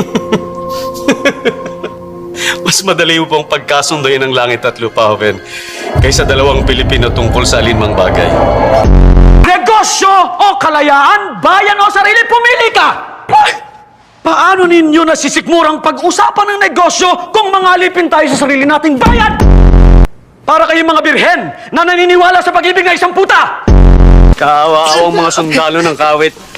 Mas madali mo pang pagkasundoyin ng langit at lupa, Owen, kaysa dalawang Pilipino tungkol sa alinmang bagay. Negosyo o kalayaan, bayan o sarili, pumili ka! Ay! Paano ninyo nasisikmurang pag-usapan ng negosyo kung mga alipin tayo sa sarili nating bayan? Para kayong mga birhen na naniniwala sa pag-ibig na isang puta! Kaawa-awang mga sundalo ng kawit.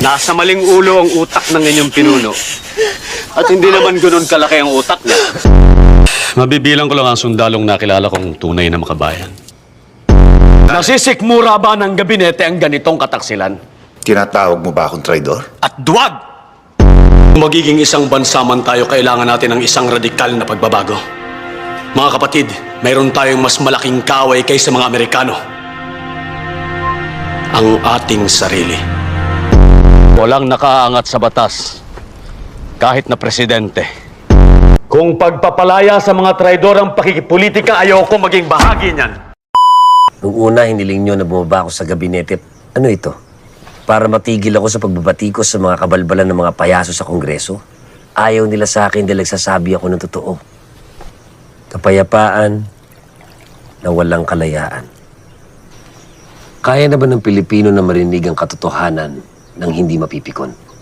Nasa maling ulo ang utak ng inyong pinuno. At hindi naman ganun kalaki ang utak niya. Mabibilang ko lang ang sundalong nakilala kong tunay na makabayan. Nasisikmura ba ng gabinete ang ganitong kataksilan? Tinatawag mo ba akong traidor? At duwag! Kung magiging isang bansa man tayo, kailangan natin ng isang radikal na pagbabago. Mga kapatid, mayroon tayong mas malaking kaway kaysa mga Amerikano. Ang ating sarili. Walang nakaangat sa batas, kahit na presidente. Kung pagpapalaya sa mga traidor ang pakikipolitika, ayoko maging bahagi niyan. Nung una, hiniling nyo na bumaba ako sa gabinete. Ano ito? Para matigil ako sa pagbabatikos sa mga kabalbalan ng mga payaso sa Kongreso? Ayaw nila sa akin dahil nagsasabi ako ng totoo. Kapayapaan na walang kalayaan. Kaya na ba ng Pilipino na marinig ang katotohanan ng hindi mapipikon?